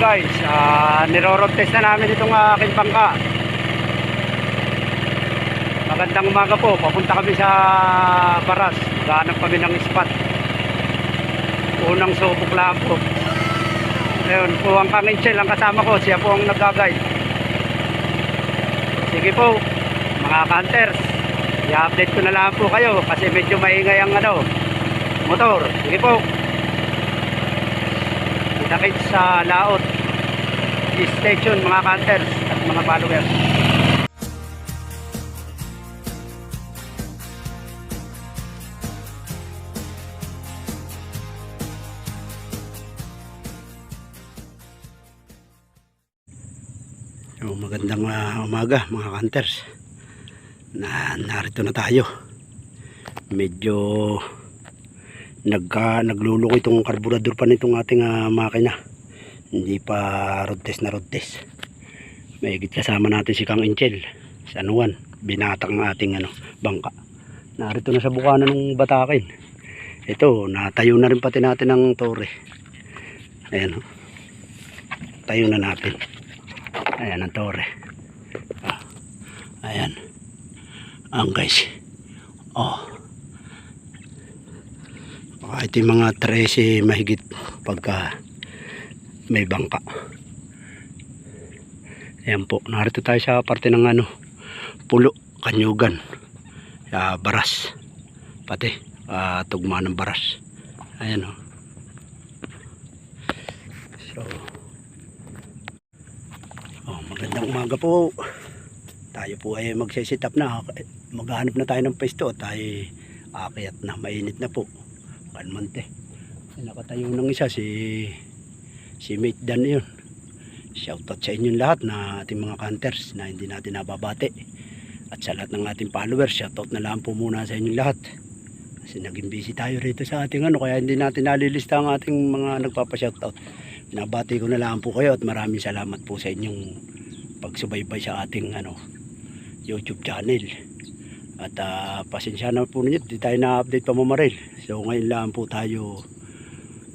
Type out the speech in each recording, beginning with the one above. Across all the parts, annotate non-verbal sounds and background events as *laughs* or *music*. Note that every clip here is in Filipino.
guys, uh, niroroad test na namin itong aking bangka. Magandang umaga po, papunta kami sa Baras. Maghanap kami ng spot. Unang subok lang po. Ngayon po ang Kangin ang kasama ko, siya po ang nag-guide. Sige po, mga hunters, i-update ko na lang po kayo kasi medyo maingay ang ano, motor. Sige po. Nakit sa laot station mga hunters at mga followers. So, magandang ah, umaga mga hunters. Na narito na tayo. Medyo nagka nagluluko itong karburador pa nitong ating ah, makina. Hindi pa road na road test. May kasama natin si Kang Inchel sa San Juan. Binatak ng ating ano, bangka. Narito na sa bukana ng batakin. Ito, natayo na rin pati natin ng tore. Ayan. oh. Tayo na natin. Ayan ang tore. Ah, ayan. Ang guys. Oh. Baka ito yung mga 13 mahigit pagka may bangka. Ayan po. Narito tayo sa parte ng ano. Pulo. Kanyugan. Sa baras. Pati. ah, tugma ng baras. Ayan oh. So. Oh, magandang umaga po. Tayo po ay magsisit up na. Maghanap na tayo ng pwesto. Tayo ay aakyat na. Mainit na po. Kalmante. Ay, Nakatayo ng isa si si Mate Dan yun. Shoutout sa inyong lahat na ating mga hunters na hindi natin nababate. At sa lahat ng ating followers, shoutout na lang po muna sa inyong lahat. Kasi naging busy tayo rito sa ating ano, kaya hindi natin nalilista ang ating mga nagpapa-shoutout. Binabati ko na lang po kayo at maraming salamat po sa inyong pagsubaybay sa ating ano YouTube channel. At ah, pasensya na po ninyo, di tayo na-update pa mamaril. So ngayon lang po tayo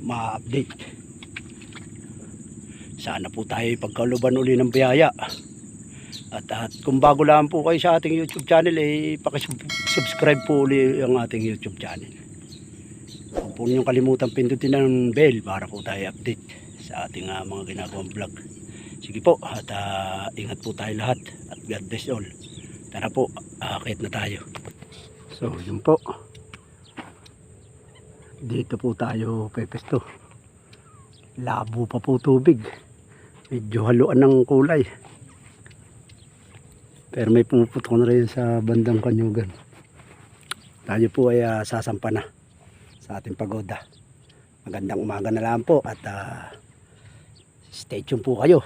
ma-update. Sana po tayo pagkaluban uli ng biyaya. At, at kung bago lang po kayo sa ating YouTube channel, eh, pakisubscribe po uli ang ating YouTube channel. Huwag po niyong kalimutan pindutin ng bell para po tayo update sa ating ah, mga ginagawang vlog. Sige po, at ah, ingat po tayo lahat at God bless all. Tara po, aakit na tayo. So, yun po. Dito po tayo pepesto. Labo pa po tubig. Medyo haluan ng kulay. Pero may pumuputok na rin sa bandang kanyugan. Tayo po ay ah, sasampa na sa ating pagoda. Magandang umaga na lang po at ah, stay tuned po kayo.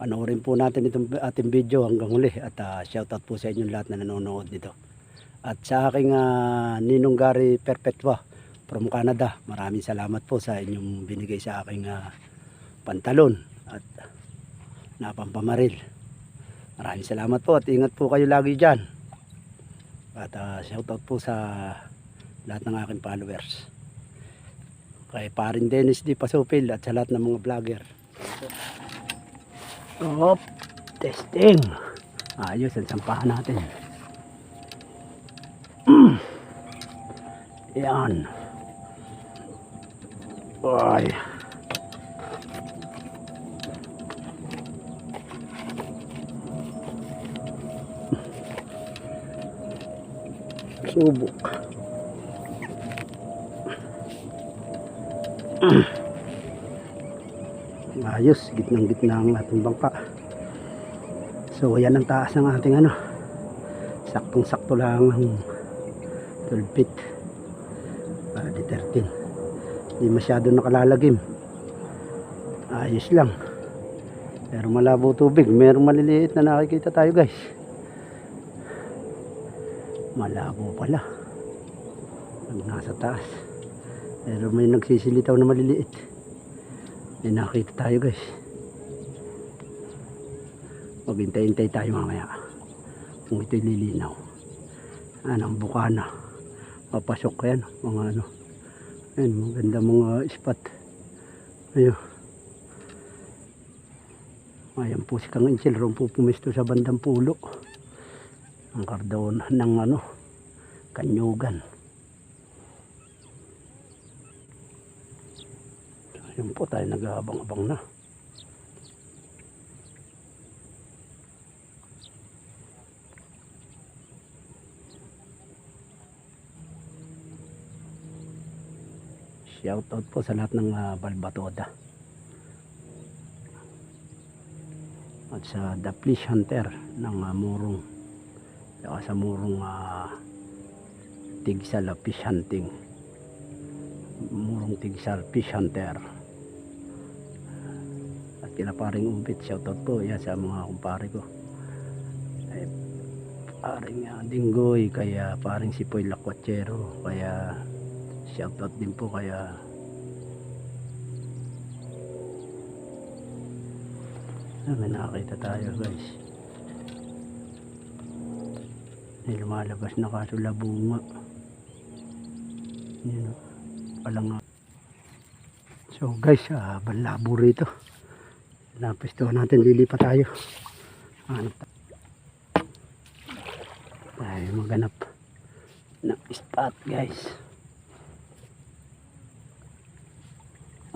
Panoorin po natin itong ating video hanggang huli at ah, shoutout po sa inyong lahat na nanonood dito. At sa aking ah, Ninong Gary Perpetua from Canada, maraming salamat po sa inyong binigay sa aking ah, pantalon at napampamaril. Maraming salamat po at ingat po kayo lagi dyan. At ah, shoutout po sa lahat ng aking followers. Kay parin Dennis D. Pasupil at sa lahat ng mga vlogger. Op, testing. Ayos ang sampahan natin. Mm. *clears throat* Yan. Ay. Subok. ayos gitnang gitna ang ating bangka. So ayan ang taas ng ating ano. Saktong sakto lang ang 12 feet para di 13 hindi masyado nakalalagim. Ayos lang. Pero malabo tubig. Merong maliliit na nakikita tayo guys malabo pala pag nasa taas pero may nagsisilitaw na maliliit may nakita tayo guys. Maghintay-hintay tayo mamaya. Kung ito'y lilinaw. Anong bukana. Papasok yan. Mga ano. Ayun, maganda mga spot. Ayun. Ayan po si Kang Inchil, roon po pumisto sa bandang pulo. Ang kardon ng ano, kanyugan. Ayan po tayo nag-aabang-abang na. Shoutout po sa lahat ng uh, Balbatoda. At sa The Fish Hunter ng uh, Murong. Saka sa Murong uh, Tigsala Fish Hunting. Murong Tigsal Fish Hunter. At kila paring umpit, shoutout po yan sa mga kumpare ko. Ay, paring uh, Dinggoy, kaya paring si Poy Lakwachero, kaya shoutout din po kaya ah, may nakakita tayo guys may lumalabas na kaso labunga yun o palang so guys ah, balabo rito napisto natin lilipat tayo hanap tayo maganap ng spot guys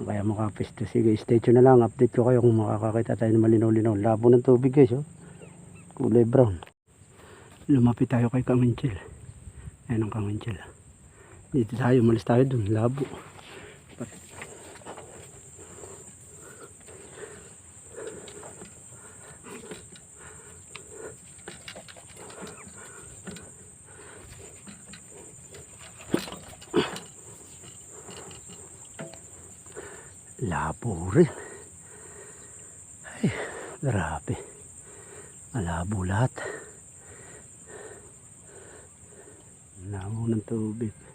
kaya makapisto. Sige, stay tuned na lang. Update ko kayo kung makakakita tayo ng malinaw-linaw. Labo ng tubig guys, oh. Kulay brown. Lumapit tayo kay Kaminchil. Ayan ang Kaminchil. Dito tayo, malis tayo dun. Labo. Labo rin. Ay, grabe. Malabo lahat. Labo ng tubig.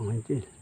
Makaputok na ang Kaminchil.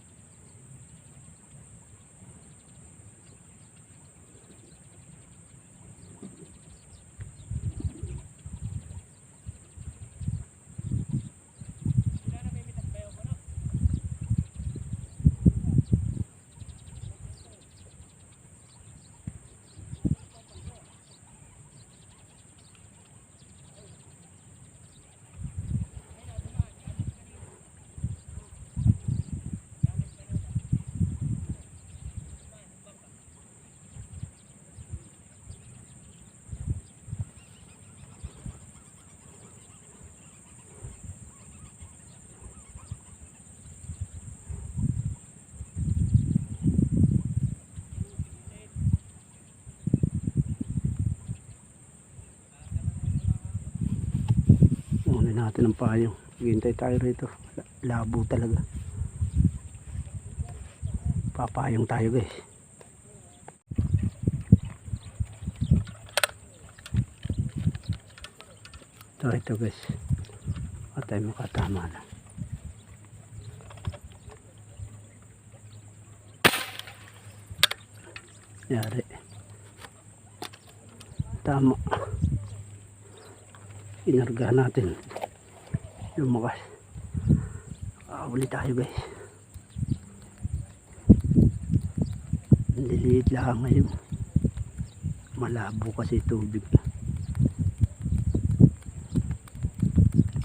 Kunin natin ang payong. Hintay tayo rito. Labo talaga. Papayong tayo guys. Ito, ito guys. At tayo makatama na. Yari. Tama inarga natin lumakas nakahuli tayo guys liliit lang ngayon Malabo kasi tubig.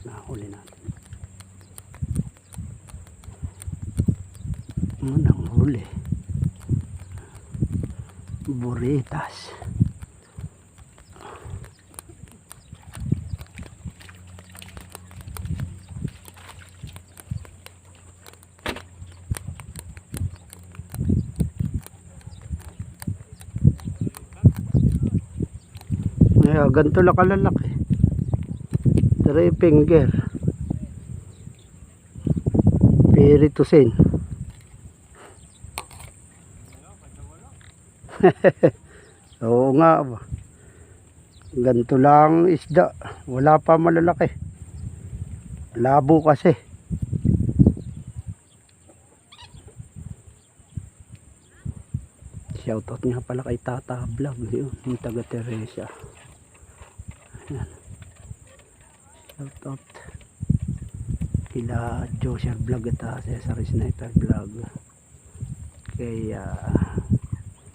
Nahuli natin. Unang huli. Buritas. Ay, ganito lang kalalaki. Three finger. Piritusin. *laughs* Oo nga. Ganito lang isda. Wala pa malalaki. Labo kasi. Shoutout nga pala kay Tata Vlog. Yun, yung taga Teresa. Ayan. Shoutout. Kila Joshua Vlog at uh, Cesar Sniper Vlog. Kay ah,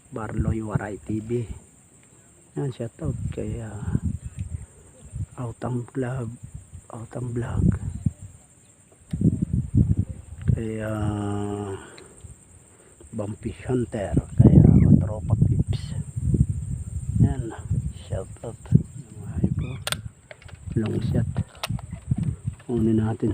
Barloy Waray TV. Yan, shoutout kay uh, Autang Vlog. Autang Vlog. Kay ah, Bumpy Hunter. Kay uh, Tropa Pips. Yan, shoutout. Mga po. Long shot. Kunin natin.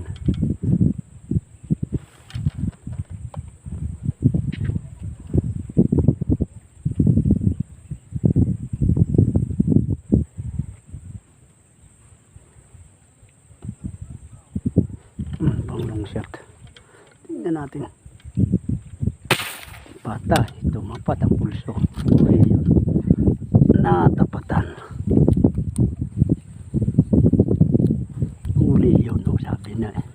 Hmm, shot. Tingnan natin. Pata. Tumapat ang pulso. Okay. Natapatan. Uli yun. No, sabi na eh.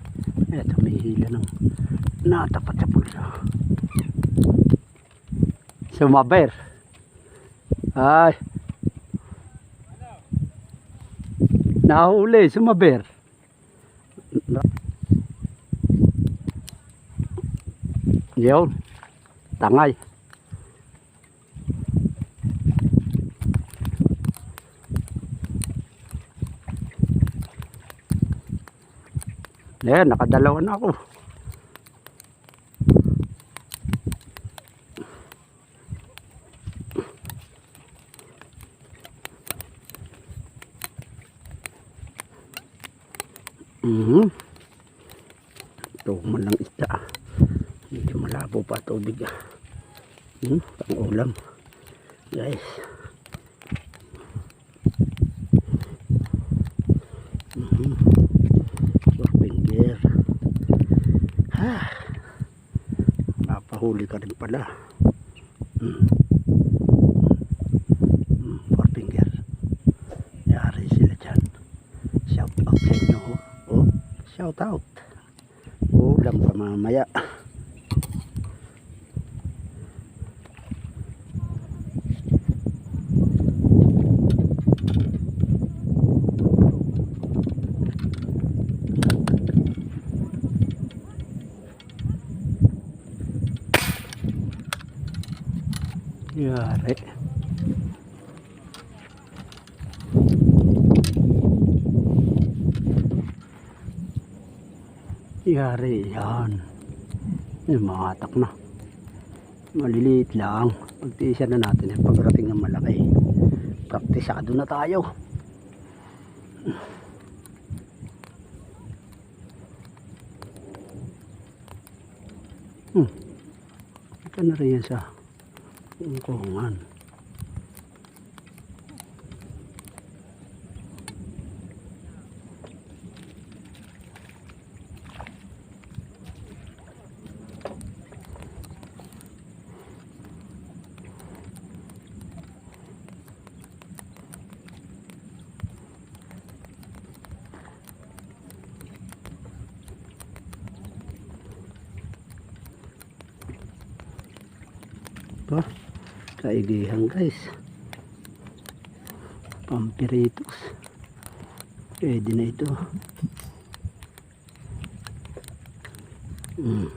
Eto may hila ng natapat sa pulso. Sumaber. Ay. Nahuli, sumaber. Yun. Tangay. Ayan, nakadalawa na ako. Mhm. Ito man lang isda. Medyo malabo pa tubig ah. Hmm, pang ulam. Guys. Mhm. Four finger. Ha. Napahuli ka rin pala. Hmm. Hmm, four finger. Yari sila dyan. Shout out sa inyo. Oh, shout out. Ulam pa mamaya. Yari. Yari yan. Yung mga atak na. Maliliit lang. Pagtiisa na natin yung pagrating ng malaki. Praktisado na tayo. Hmm. Ito na rin yan sa ungkungan. Ito, kaigihan guys. Pampiritos. Pwede na ito. Mm.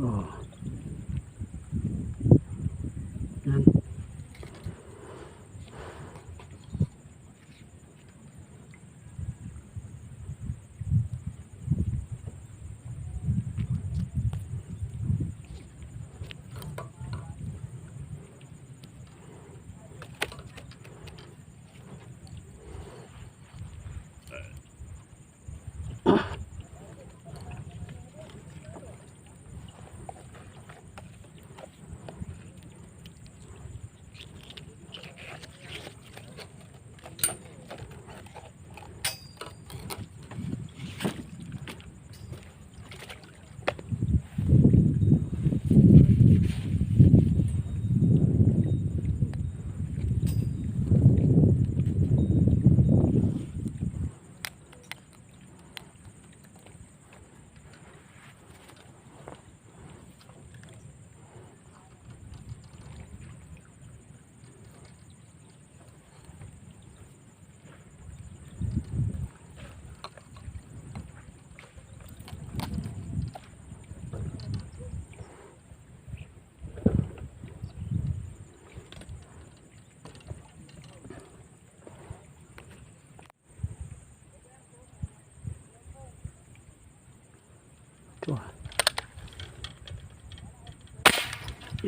Oh. Ito.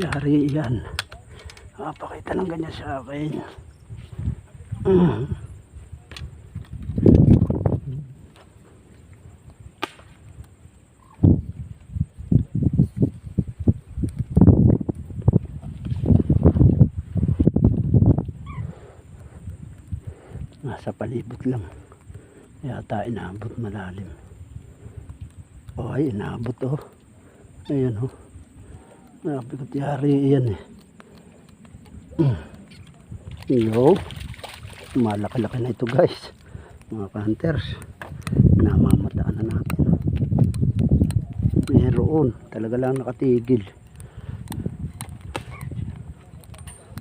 Yari yan. Napakita ng ganyan sa akin. Mm. Nasa palibot lang. Yata inaabot malalim. Ay, inaabot oh. Ayan oh. Nabigot yari yan eh. Mm. Yo. Malaki-laki na ito guys. Mga hunters. Namamataan na natin. Meron. Talaga lang nakatigil.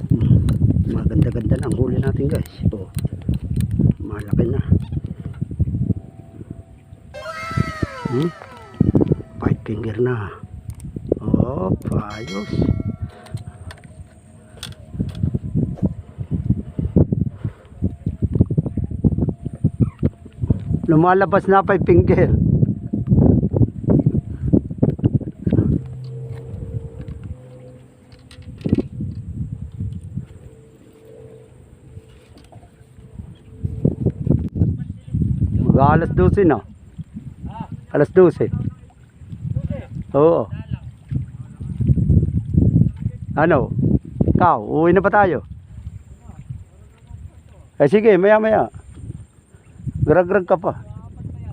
Mm. Maganda-ganda na ang huli natin guys. Oh. Malaki na. Hmm? Finger na. Oh, ayos. Lumalabas na five finger. Mag alas 12 na. Alas 12. Oo. Ano? Ikaw, uwi na pa tayo? Eh sige, maya maya. Grag-grag ka pa.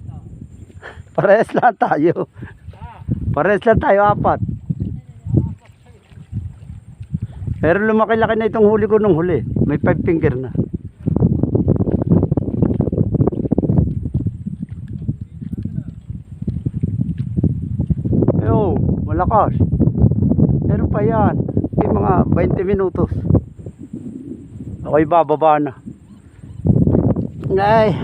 *laughs* Parehas lang tayo. Parehas lang tayo, apat. Pero lumaki-laki na itong huli ko nung huli. May five finger na. Malakas. Pero pa yan. May mga 20 minutos. Ako'y bababa na. Ay.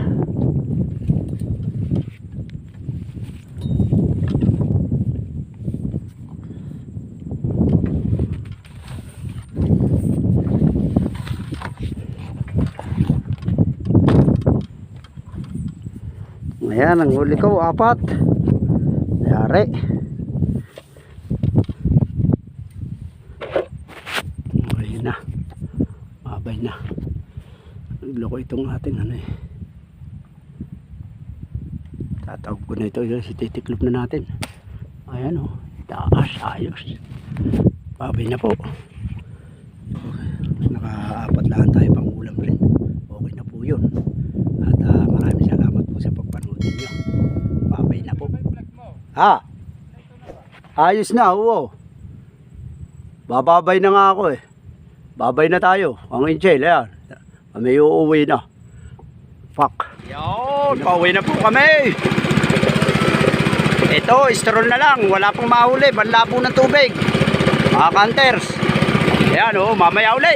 Ayan, ang huli ko, apat. Yari. Okay na. Mabay na. Nagloko itong ating ano eh. Tatawag ko na ito. Si titiklop na natin. Ayan o. Oh. Taas. Ayos. Mabay na po. Nakaapat lang tayo pang ulam rin. Okay na po yun. At ah, maraming salamat po sa pagpanood ninyo. Mabay na po. Ha? Ayos na, oo. Bababay na nga ako eh. Babay na tayo. Ang Angel, ayan. Kami uuwi na. Fuck. Yun, pauwi na po kami. Ito, stroll na lang. Wala pong mahuli. Banla po ng tubig. Mga hunters. Ayan, oh, mamaya uli.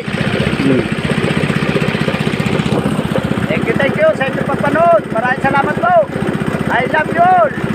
Thank you, thank you sa inyong pagpanood. Maraming salamat po. I love you.